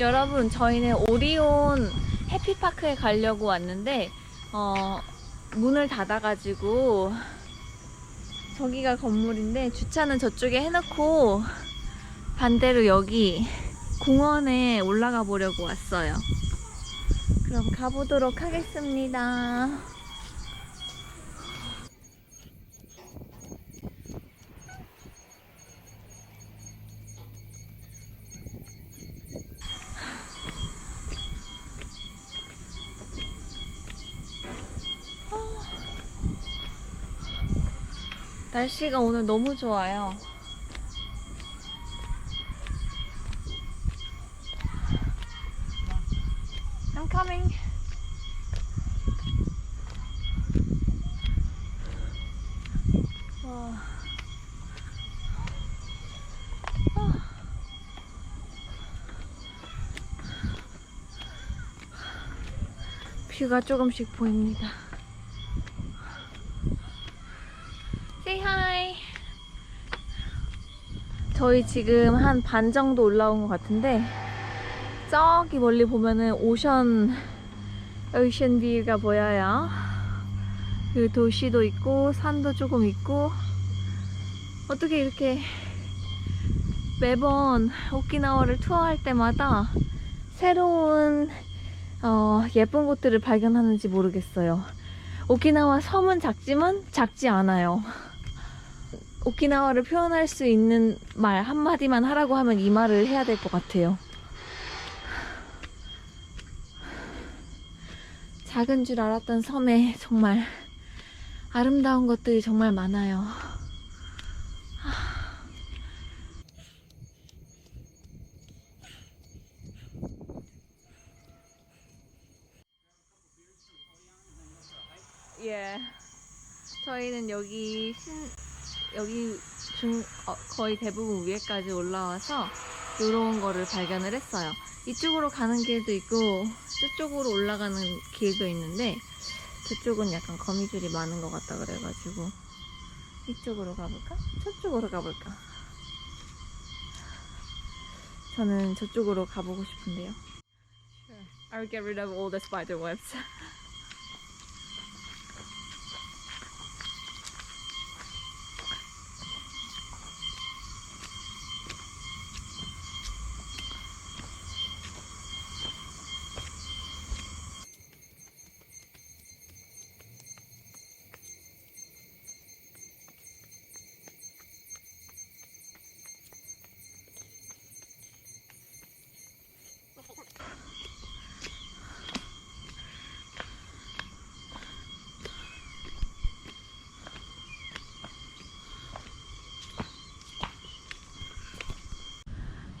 여러분 저희는 오리온 해피파크에 가려고 왔는데 어, 문을 닫아가지고 저기가 건물인데 주차는 저쪽에 해놓고 반대로 여기 공원에 올라가 보려고 왔어요. 그럼 가보도록 하겠습니다. 날씨가 오늘 너무 좋아요. 와. 아. 뷰가 조금씩 보입니다. 저희 지금 한 반 정도 올라온 것 같은데 저기 멀리 보면은 오션 오션 뷰가 보여요. 그 도시도 있고 산도 조금 있고 어떻게 이렇게 매번 오키나와를 투어할 때마다 새로운 어, 예쁜 곳들을 발견하는지 모르겠어요. 오키나와 섬은 작지만 작지 않아요. 오키나와를 표현할 수 있는 말 한마디만 하라고 하면 이 말을 해야 될 것 같아요. 작은 줄 알았던 섬에 정말 아름다운 것들이 정말 많아요. 예. 저희는 여기 신, 여기 중, 어, 거의 대부분 위에까지 올라와서 이런 거를 발견을 했어요. 이쪽으로 가는 길도 있고 저쪽으로 올라가는 길도 있는데 저쪽은 약간 거미줄이 많은 것 같다 그래가지고 이쪽으로 가볼까? 저쪽으로 가볼까? 저는 저쪽으로 가보고 싶은데요. I will get rid of all the spider webs.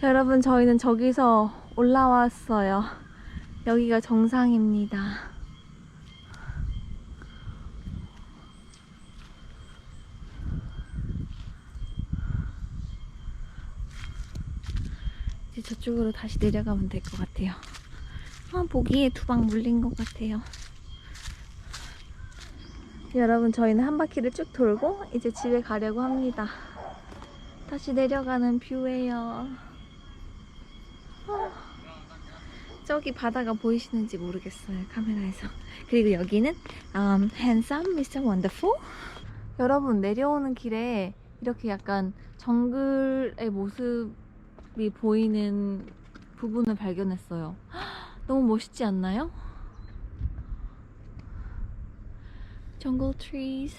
여러분, 저희는 저기서 올라왔어요. 여기가 정상입니다. 이제 저쪽으로 다시 내려가면 될 것 같아요. 아, 모기에 두 방 물린 것 같아요. 여러분, 저희는 한 바퀴를 쭉 돌고 이제 집에 가려고 합니다. 다시 내려가는 뷰예요. 아, 저기 바다가 보이시는지 모르겠어요 카메라에서 그리고 여기는 um, Handsome Mr. Wonderful 여러분 내려오는 길에 이렇게 약간 정글의 모습이 보이는 부분을 발견했어요 너무 멋있지 않나요? Jungle trees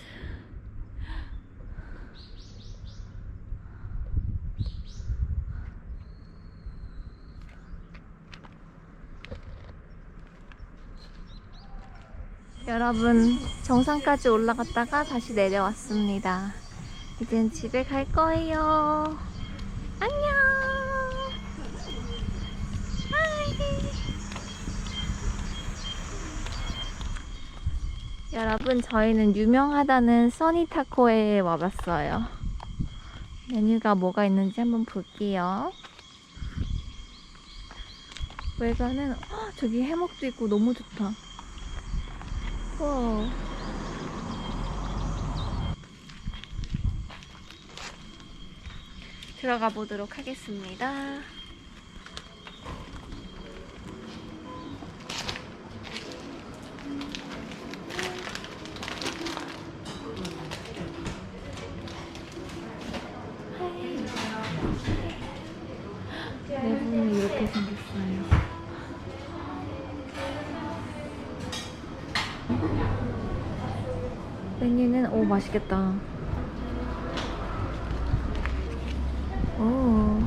여러분 정상까지 올라갔다가 다시 내려왔습니다. 이젠 집에 갈 거예요. 안녕. 여러분 저희는 유명하다는 써니타코에 와봤어요. 메뉴가 뭐가 있는지 한번 볼게요. 외관은 헉, 저기 해먹도 있고 너무 좋다. 와. 들어가 보도록 하겠습니다. 오 맛있겠다. 오.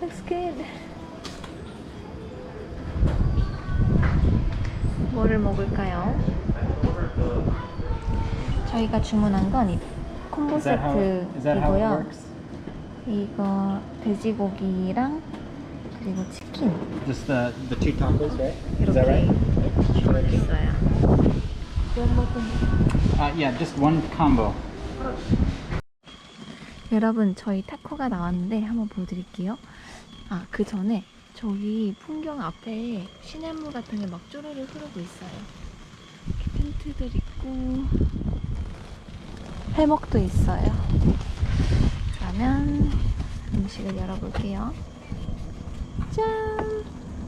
Looks good. 뭐를 먹을까요? 저희가 주문한 건이 콤보 세트이고요. 이거 돼지고기랑 그리고 치킨 Just the, the two tacos, right? Is 이렇게 that right? 주문했어요. Uh, yeah, just one combo. 여러분 저희 타코가 나왔는데 한번 보여드릴게요. 아 그 전에 저기 풍경 앞에 시냇물 같은 게 막 쪼르르 흐르고 있어요. 이렇게 텐트들 있고 해먹도 있어요. 그러면 음식을 열어볼게요. 짠!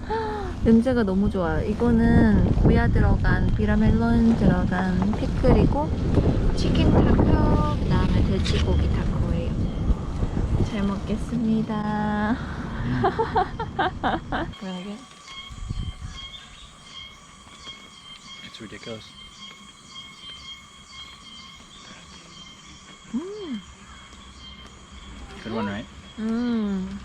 헉, 냄새가 너무 좋아요. 이거는 고야 들어간 비라멜론 들어간 피클이고 치킨 타코 그다음에 돼지고기 타코예요. 잘 먹겠습니다. 그러게. It's ridiculous. 음, Good one, right? 음.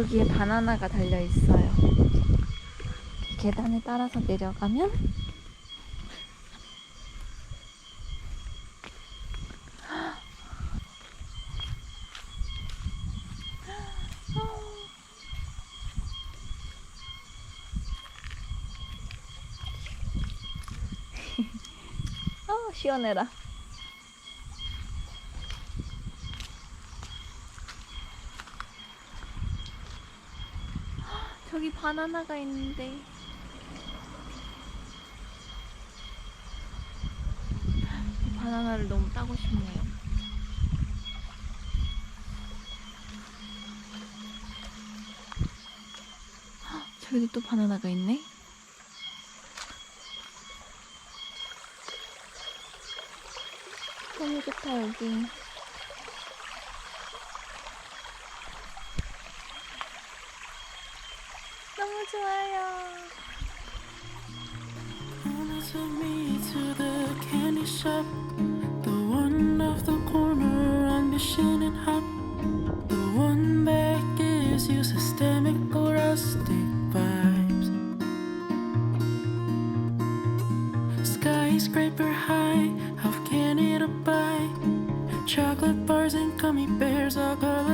저기에 바나나가 달려 있어요. 이 계단을 따라서 내려가면 아 시원해라. 저기 바나나가 있는데. 이 바나나를 너무 따고 싶네요. 헉, 저기도 또 바나나가 있네. 너무 좋다 여기. 좋아요. Only took me to the candy shop, the one off the corner on Mission and Hop, the one that gives you systemic or rustic vibes. Skyscraper high, how can it abide? Chocolate bars and gummy bears all got